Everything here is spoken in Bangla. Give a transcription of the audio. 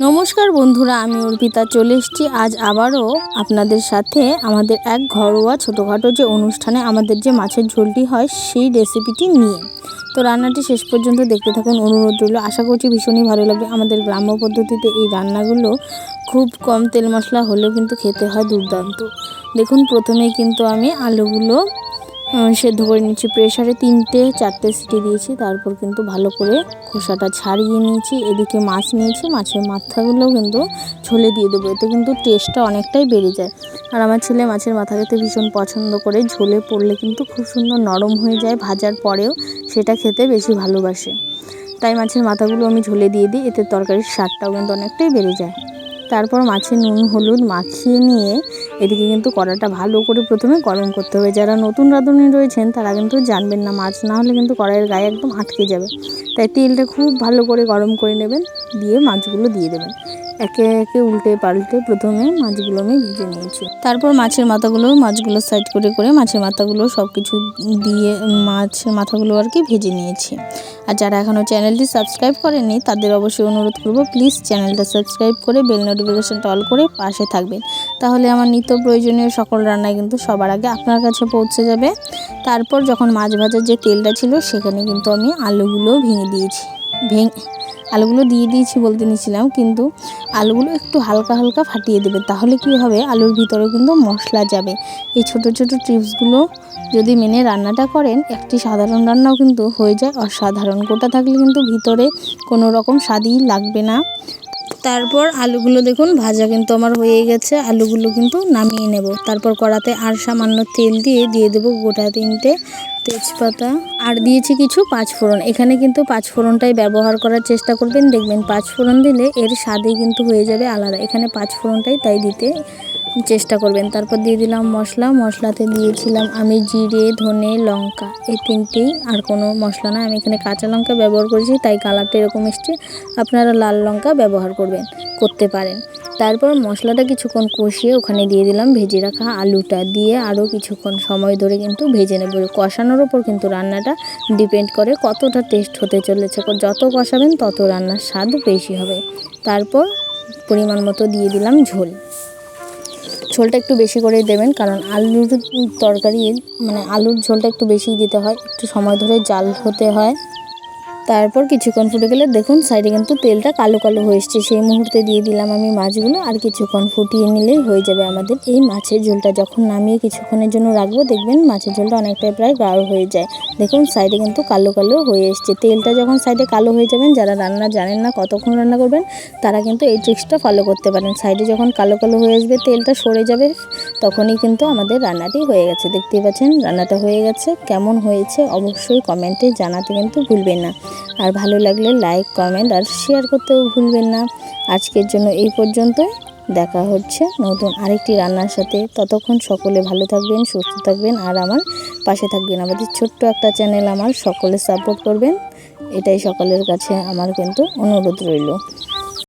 নমস্কার বন্ধুরা, আমি অর্পিতা চলে এসেছি। আজ আবারও আপনাদের সাথে আমাদের এক ঘরোয়া ছোটোখাটো যে অনুষ্ঠানে আমাদের যে মাছের ঝোলটি হয়, সেই রেসিপিটি নিয়ে। তো রান্নাটি শেষ পর্যন্ত দেখতে থাকুন, অনুরোধ রইল। আশা করছি ভীষণই ভালো লাগবে। আমাদের গ্রাম্য পদ্ধতিতে এই রান্নাগুলো খুব কম তেল মশলা হলেও কিন্তু খেতে হয় দুর্দান্ত। দেখুন, প্রথমেই কিন্তু আমি আলুগুলো সেদ্ধ করে নিচ্ছি প্রেশারে তিনটে, চারটে সিটি দিয়েছি, তারপর কিন্তু ভালো করে খোসাটা ছাড়িয়ে নিয়েছি, এদিকে মাছ নিয়েছি, মাছের মাথাগুলো কিন্তু ঝোলে দিয়ে দেবো, এতে কিন্তু টেস্টটা অনেকটাই বেড়ে যায়। আর আমার ছেলে মাছের মাথা খেতে ভীষণ পছন্দ করে, ঝোলে পড়লে কিন্তু খুব সুন্দর নরম হয়ে যায়, ভাজার পরেও সেটা খেতে বেশি ভালোবাসে। তাই মাছের মাথাগুলো আমি ঝোলে দিয়ে দিই, এতে তরকারির স্বাদটাও কিন্তু অনেকটাই বেড়ে যায়। তারপর মাছে নুন, হলুদ মাখিয়ে নিয়ে এদিকে কিন্তু কড়াটা ভালো করে প্রথমে গরম করতে হবে। যারা নতুন রাঁধুনি রয়েছেন, তারা কিন্তু জানবেন না মাছ না হলে কিন্তু কড়াইয়ের গায়ে একদম আটকে যাবে। তাই তেলটা খুব ভালো করে গরম করে নেবেন, দিয়ে মাছগুলো দিয়ে দেবেন। একে একে উল্টে পাল্টে প্রথমে মাছগুলো আমি ভেজে নিয়েছি। তারপর মাছের মাথাগুলো, মাছগুলো সাইড করে করে মাছের মাথাগুলো সব কিছু দিয়ে মাছের মাথাগুলো আর কি ভেজে নিয়েছি। আর যারা এখনও চ্যানেলটি সাবস্ক্রাইব করেনি তাদের অবশ্যই অনুরোধ করব প্লিজ চ্যানেলটা সাবস্ক্রাইব করে বেল নোটিফিকেশনটা অল করে পাশে থাকবেন। তাহলে আমার নিত্য প্রয়োজনীয় সকল রান্নায় কিন্তু সবার আগে আপনার কাছে পৌঁছে যাবে। তারপর যখন মাছ ভাজার যে তেলটা ছিল, সেখানে কিন্তু আমি আলুগুলো ভেঙে দিয়েছি। ভেঙে আলুগুলো দিয়ে দিয়েছি বলতে নিয়েছিলাম, কিন্তু আলুগুলো একটু হালকা হালকা ফাটিয়ে দেবে। তাহলে কি হবে? আলুর ভিতরে কিন্তু মশলা যাবে। এই ছোট ছোট টিপসগুলো যদি মেনে রান্নাটা করেন, একটি সাধারণ রান্নাও কিন্তু হয়ে যায়। অসাধারণ। গোটা থাকলে কিন্তু ভিতরে কোনো রকম স্বাদই লাগবে না। তারপর আলুগুলো দেখুন, ভাজা কিন্তু আমার হয়ে গেছে। আলুগুলো কিন্তু নামিয়ে নেব। তারপর কড়াতে আর সামান্য তেল দিয়ে দিয়ে দেবো গোটা তিনটে তেজপাতা। আর দিয়েছি কিছু পাঁচফোড়ন। এখানে কিন্তু পাঁচফোড়নটাই ব্যবহার করার চেষ্টা করবেন। দেখবেন পাঁচফোড়ন দিলে এর স্বাদই কিন্তু হয়ে যাবে আলাদা। এখানে পাঁচফোড়নটাই তাই দিতে চেষ্টা করবেন। তারপর দিয়ে দিলাম মশলা। মশলাতে দিয়েছিলাম আমি জিরে, ধনে, লঙ্কা। এই তিনটেই আর কোনো মশলা না। আমি এখানে কাঁচা লঙ্কা ব্যবহার করেছি, তাই কালারটা এরকম এসছে। আপনারা লাল লঙ্কা ব্যবহার করবেন, করতে পারেন। তারপর মশলাটা কিছুক্ষণ কষিয়ে ওখানে দিয়ে দিলাম ভেজে রাখা আলুটা। দিয়ে আরও কিছুক্ষণ সময় ধরে কিন্তু ভেজে নেব। কষানোর ওপর কিন্তু রান্নাটা ডিপেন্ড করে কতটা টেস্ট হতে চলেছে। যত কষাবেন, তত রান্নার স্বাদ বেশি হবে। তারপর পরিমাণ মতো দিয়ে দিলাম ঝোল। ঝোলটা একটু বেশি করে দেবেন, কারণ আলুর তরকারি মানে আলুর ঝোলটা একটু বেশি দিতে হয়, একটু সময় ধরে জাল হতে হয়। তারপর কিছুক্ষণ ফুটে গেলে দেখুন সাইডে কিন্তু তেলটা কালো কালো হয়ে সেই মুহূর্তে দিয়ে দিলাম আমি মাছগুলো আর কিছুক্ষণ ফুটিয়ে নিলেই হয়ে যাবে আমাদের এই মাছের ঝোলটা। যখন নামিয়ে কিছুক্ষণের জন্য রাখব, দেখবেন মাছের ঝোলটা অনেকটাই প্রায় গাঢ় হয়ে যায়। দেখুন সাইডে কিন্তু কালো কালো হয়ে এসছে। তেলটা যখন সাইডে কালো হয়ে যাবেন, যারা রান্না জানেন না কতক্ষণ রান্না করবেন, তারা কিন্তু এই ট্রিক্সটা ফলো করতে পারেন। সাইডে যখন কালো কালো হয়ে আসবে, তেলটা সরে যাবে, তখনই কিন্তু আমাদের রান্নাটি হয়ে গেছে। দেখতেই পাচ্ছেন, রান্নাটা হয়ে গেছে। কেমন হয়েছে, অবশ্যই কমেন্টে জানাতে কিন্তু ভুলবেন না। আর ভালো লাগলে লাইক, কমেন্ট আর শেয়ার করতেও ভুলবেন না। আজকের জন্য এই পর্যন্তই। দেখা হচ্ছে নতুন আরেকটি রান্নার সাথে। ততক্ষণ সকলে ভালো থাকবেন, সুস্থ থাকবেন আর আমার পাশে থাকবেন। আমাদের ছোট্ট একটা চ্যানেল আমার, সকলে সাপোর্ট করবেন। এটাই সকলের কাছে আমার কিন্তু অনুরোধ রইল।